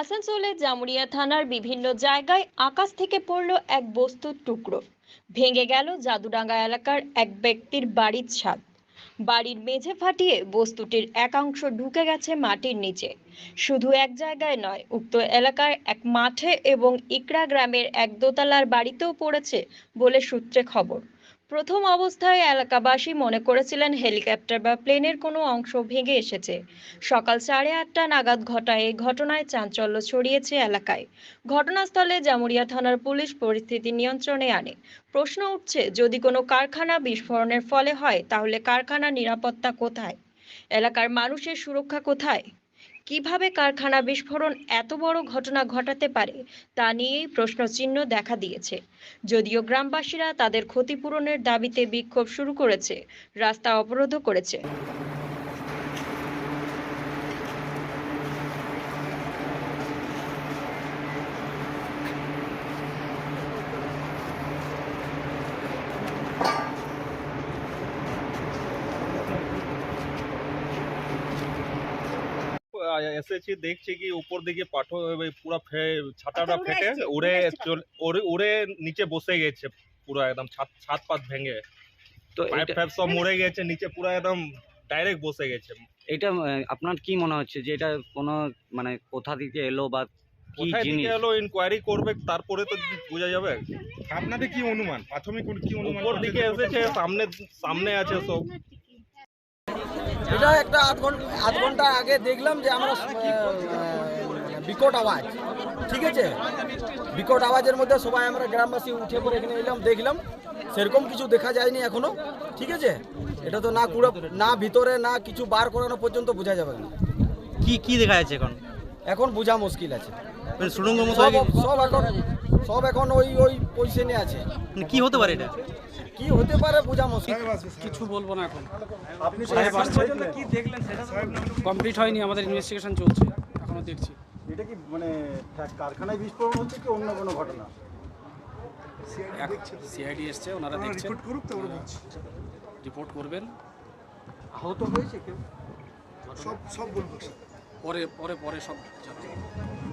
আসানসোলের জামুরিয়া থানার বিভিন্ন জায়গায় আকাশ থেকে পড়ল এক বস্তুর টুকরো। ভেঙে গেল জাদুডাঙ্গা এলাকার এক ব্যক্তির বাড়ির ছাদ। বাড়ির মেঝে ফাটিয়ে বস্তুটির একাংশ ঢুকে গেছে মাটির নিচে। শুধু এক জায়গায় নয়, উক্ত এলাকার এক মাঠে এবং ইকরা গ্রামের এক দোতলার বাড়িতেও পড়েছে বলে সূত্রে খবর। প্রথম অবস্থায় এলাকাবাসী মনে করেছিলেন হেলিকপ্টার বা প্লেনের কোনো অংশ ভেঙে এসেছে। সকাল সাড়ে আটটা নাগাদ ঘটা এই ঘটনায় চাঞ্চল্য ছড়িয়েছে এলাকায়। ঘটনাস্থলে জামুরিয়া থানার পুলিশ পরিস্থিতি নিয়ন্ত্রণে আনে। প্রশ্ন উঠছে, যদি কোনো কারখানা বিস্ফোরণের ফলে হয়, তাহলে কারখানার নিরাপত্তা কোথায়? এলাকার মানুষের সুরক্ষা কোথায়? কীভাবে কারখানা বিস্ফোরণ এত বড় ঘটনা ঘটাতে পারে, তা নিয়েই প্রশ্নচিহ্ন দেখা দিয়েছে। যদিও গ্রামবাসীরা তাদের ক্ষতিপূরণের দাবিতে বিক্ষোভ শুরু করেছে, রাস্তা অবরোধও করেছে। এসেছি দেখছি কি উপর দিকে পাঠো পুরো ছাতাটা ফেটে উড়ে উড়ে উড়ে নিচে বসে গেছে পুরো একদম ছাদ ছাদ পাত ভেঙে। তো পাইপ এটা ফাইপ সব মরে গেছে নিচে পুরো একদম ডাইরেক্ট বসে গেছে। এটা আপনার কি মনে হচ্ছে যে এটা কোনো মানে কোথা থেকে এলো বা কি কোথায় জিনিস? এলো ইনকোয়ারি করবে তারপরে তো বোঝা যাবে? আপনাদের কি অনুমান? প্রাথমিক কি অনুমান উপর দিকে এসেছে সামনে সামনে আছে সব। এটা একটা আধ ঘণ্টা আধ ঘণ্টা আগে দেখলাম যে আমরা বিকট আওয়াজ ঠিক আছে? বিকট আওয়াজের মধ্যে সবাই আমরা গ্রামবাসী উঠে পড়ে এখানে এলাম দেখলাম। সেরকম কিছু দেখা যায়নি এখনও ঠিক আছে? এটা তো না কুড়ে না ভিতরে না কিছু বার করানো পর্যন্ত বোঝা যাবে না। কি কি দেখা যাচ্ছে এখন? এখন বোঝা মুশকিল আছে। মানে সুড়ঙ্গ সব গেছে। সব এখন সব এখন ওই ওই পজিশনে আছে। মানে কি হতে পারে এটা? কি হতে পারে বোঝা মুশকিল। কিছু বলব না এখন। আপনি সাহেব আসছে। কমপ্লিট হয়নি আমাদের ইনভেস্টিগেশন চলছে। এখনও দেখছি। এটা কি মানে কারখানায় বিস্ফোরণ হচ্ছে কি অন্য কোনো ঘটনা? সিআইডি এসছে ওনারা দেখছেন। রিপোর্ট করবেন। আহত হয়েছে কেউ? পরে পরে পরে সব জানাব।